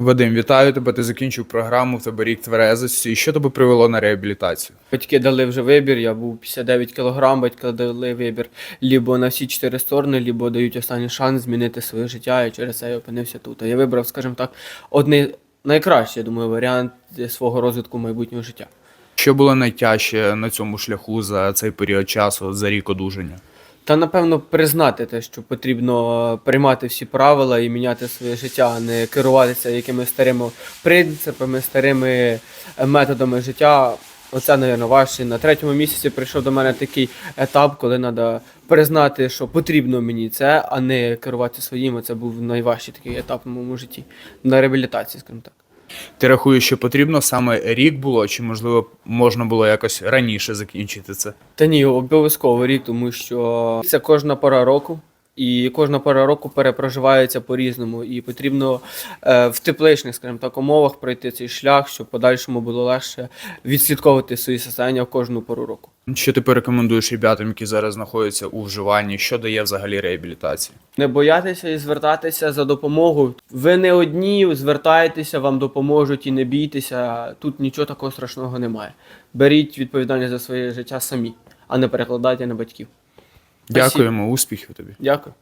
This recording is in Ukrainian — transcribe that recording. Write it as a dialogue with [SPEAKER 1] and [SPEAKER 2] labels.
[SPEAKER 1] Вадим, вітаю тебе. Ти закінчив програму, в тебе рік тверезості. І що тебе привело на реабілітацію?
[SPEAKER 2] Батьки дали вже вибір, я був 59 кг, батьки дали вибір лібо на всі чотири сторони, лібо дають останній шанс змінити своє життя, і через це я опинився тут. А я вибрав, скажімо так, одний найкращий, я думаю, варіант свого розвитку майбутнього життя.
[SPEAKER 1] Що було найтяжче на цьому шляху за цей період часу, за рік одужання?
[SPEAKER 2] Та напевно признати те, що потрібно приймати всі правила і міняти своє життя, а не керуватися якимись старими принципами, старими е, методами життя. Оце, мабуть, важче. На третьому місяці прийшов до мене такий етап, коли треба признати, що потрібно мені це, а не керувати своїм. Це був найважчий такий етап в моєму житті на реабілітації, скажімо так.
[SPEAKER 1] Ти рахуєш, що потрібно саме рік було, чи можливо можна було якось раніше закінчити це?
[SPEAKER 2] Та ні, обов'язково рік, тому що це кожна пора року, і кожна пора року перепроживається по-різному. І потрібно е, в тепличних, скажімо так, умовах пройти цей шлях, щоб подальшому було легше відслідковувати свої состояння в кожну пору року.
[SPEAKER 1] Що ти порекомендуєш ребятам, які зараз знаходяться у вживанні? Що дає взагалі реабілітація?
[SPEAKER 2] Не боятися і звертатися за допомогою. Ви не одні, звертайтеся, вам допоможуть і не бійтеся. Тут нічого такого страшного немає. Беріть відповідальність за своє життя самі, а не перекладайте на батьків.
[SPEAKER 1] Дякуємо, успіхів тобі.
[SPEAKER 2] Дякую.